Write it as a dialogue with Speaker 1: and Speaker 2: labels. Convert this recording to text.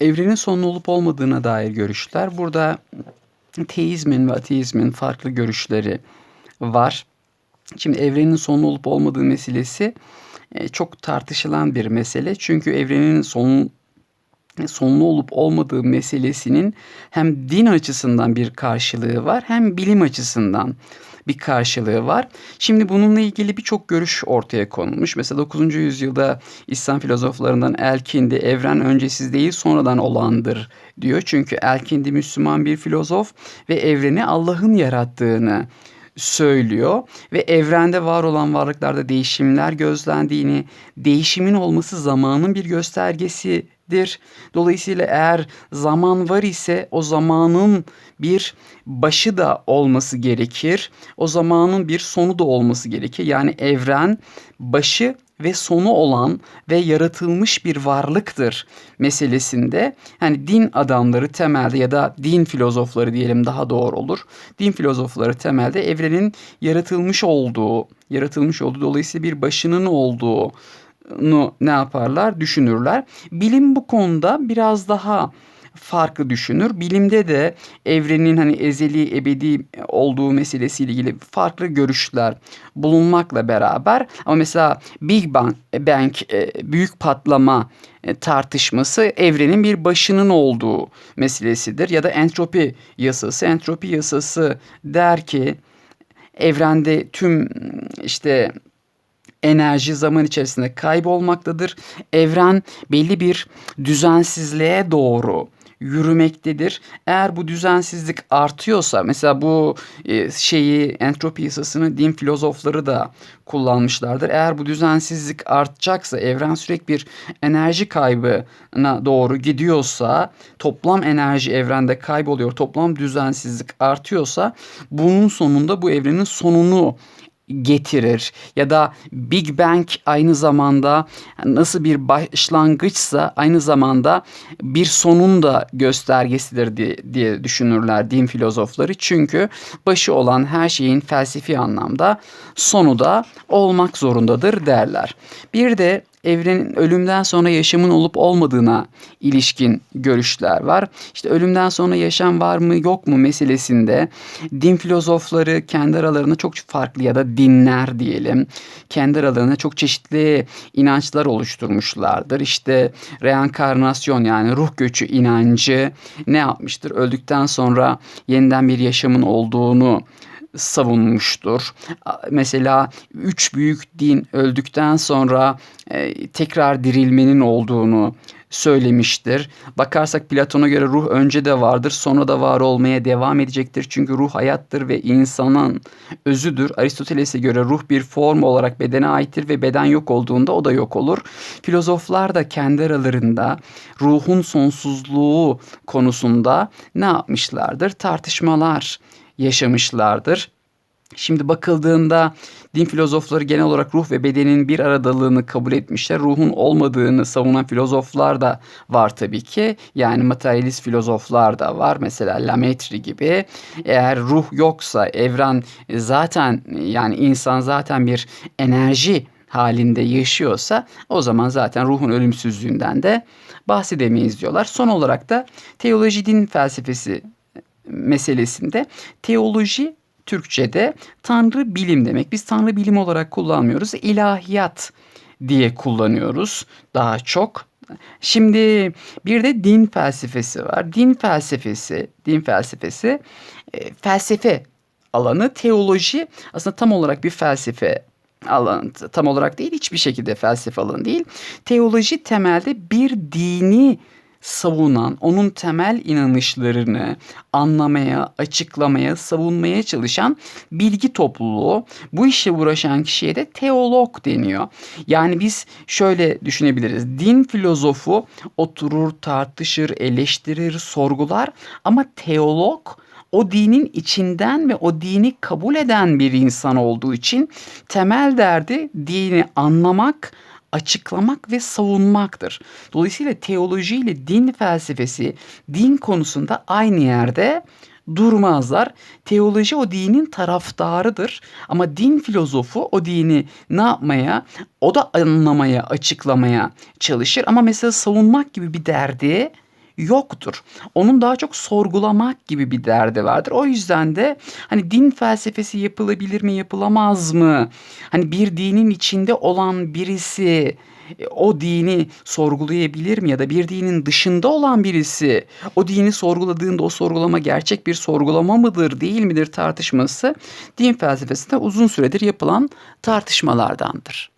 Speaker 1: Evrenin sonu olup olmadığına dair görüşler. Burada teizmin ve ateizmin farklı görüşleri var. Şimdi evrenin sonu olup olmadığı meselesi e, çok tartışılan bir mesele. Çünkü evrenin sonu sonlu olup olmadığı meselesinin hem din açısından bir karşılığı var hem bilim açısından bir karşılığı var. Şimdi bununla ilgili birçok görüş ortaya konulmuş. Mesela 9. yüzyılda İslam filozoflarından Elkindi evren öncesiz değil sonradan olandır diyor. Çünkü Elkindi Müslüman bir filozof ve evreni Allah'ın yarattığını söylüyor ve evrende var olan varlıklarda değişimler gözlendiğini, değişimin olması zamanın bir göstergesi dir. Dolayısıyla eğer zaman var ise o zamanın bir başı da olması gerekir. O zamanın bir sonu da olması gerekir. Yani evren başı ve sonu olan ve yaratılmış bir varlıktır meselesinde hani din adamları temelde ya da din filozofları diyelim daha doğru olur. Din filozofları temelde evrenin yaratılmış olduğu, yaratılmış olduğu dolayısıyla bir başının olduğu ne yaparlar? Düşünürler. Bilim bu konuda biraz daha farklı düşünür. Bilimde de evrenin hani ezeli ebedi olduğu meselesiyle ilgili farklı görüşler bulunmakla beraber ama mesela Big Bang, Bang e, büyük patlama e, tartışması evrenin bir başının olduğu meselesidir ya da entropi yasası. Entropi yasası der ki evrende tüm işte enerji zaman içerisinde kaybolmaktadır. Evren belli bir düzensizliğe doğru yürümektedir. Eğer bu düzensizlik artıyorsa mesela bu e, şeyi entropi yasasını din filozofları da kullanmışlardır. Eğer bu düzensizlik artacaksa evren sürekli bir enerji kaybına doğru gidiyorsa toplam enerji evrende kayboluyor. Toplam düzensizlik artıyorsa bunun sonunda bu evrenin sonunu getirir ya da Big Bang aynı zamanda nasıl bir başlangıçsa aynı zamanda bir sonun da göstergesidir diye, düşünürler din filozofları. Çünkü başı olan her şeyin felsefi anlamda sonu da olmak zorundadır derler. Bir de evrenin ölümden sonra yaşamın olup olmadığına ilişkin görüşler var. İşte ölümden sonra yaşam var mı yok mu meselesinde din filozofları kendi aralarında çok farklı ya da dinler diyelim kendi aralarında çok çeşitli inançlar oluşturmuşlardır. İşte reenkarnasyon yani ruh göçü inancı ne yapmıştır? Öldükten sonra yeniden bir yaşamın olduğunu savunmuştur. Mesela üç büyük din öldükten sonra e, tekrar dirilmenin olduğunu söylemiştir. Bakarsak Platon'a göre ruh önce de vardır, sonra da var olmaya devam edecektir. Çünkü ruh hayattır ve insanın özüdür. Aristoteles'e göre ruh bir form olarak bedene aittir ve beden yok olduğunda o da yok olur. Filozoflar da kendi aralarında ruhun sonsuzluğu konusunda ne yapmışlardır? Tartışmalar yaşamışlardır. Şimdi bakıldığında din filozofları genel olarak ruh ve bedenin bir aradalığını kabul etmişler. Ruhun olmadığını savunan filozoflar da var tabii ki. Yani materyalist filozoflar da var. Mesela Lametri gibi. Eğer ruh yoksa evren zaten yani insan zaten bir enerji halinde yaşıyorsa o zaman zaten ruhun ölümsüzlüğünden de bahsedemeyiz diyorlar. Son olarak da teoloji din felsefesi meselesinde teoloji Türkçe'de tanrı bilim demek. Biz tanrı bilim olarak kullanmıyoruz. İlahiyat diye kullanıyoruz daha çok. Şimdi bir de din felsefesi var. Din felsefesi, din felsefesi e, felsefe alanı, teoloji aslında tam olarak bir felsefe alanı tam olarak değil hiçbir şekilde felsefe alanı değil. Teoloji temelde bir dini savunan, onun temel inanışlarını anlamaya, açıklamaya, savunmaya çalışan bilgi topluluğu. Bu işe uğraşan kişiye de teolog deniyor. Yani biz şöyle düşünebiliriz. Din filozofu oturur, tartışır, eleştirir, sorgular ama teolog o dinin içinden ve o dini kabul eden bir insan olduğu için temel derdi dini anlamak, açıklamak ve savunmaktır. Dolayısıyla teoloji ile din felsefesi din konusunda aynı yerde durmazlar. Teoloji o dinin taraftarıdır ama din filozofu o dini ne yapmaya, o da anlamaya, açıklamaya çalışır ama mesela savunmak gibi bir derdi yoktur. Onun daha çok sorgulamak gibi bir derdi vardır. O yüzden de hani din felsefesi yapılabilir mi, yapılamaz mı? Hani bir dinin içinde olan birisi e, o dini sorgulayabilir mi ya da bir dinin dışında olan birisi o dini sorguladığında o sorgulama gerçek bir sorgulama mıdır değil midir tartışması din felsefesinde uzun süredir yapılan tartışmalardandır.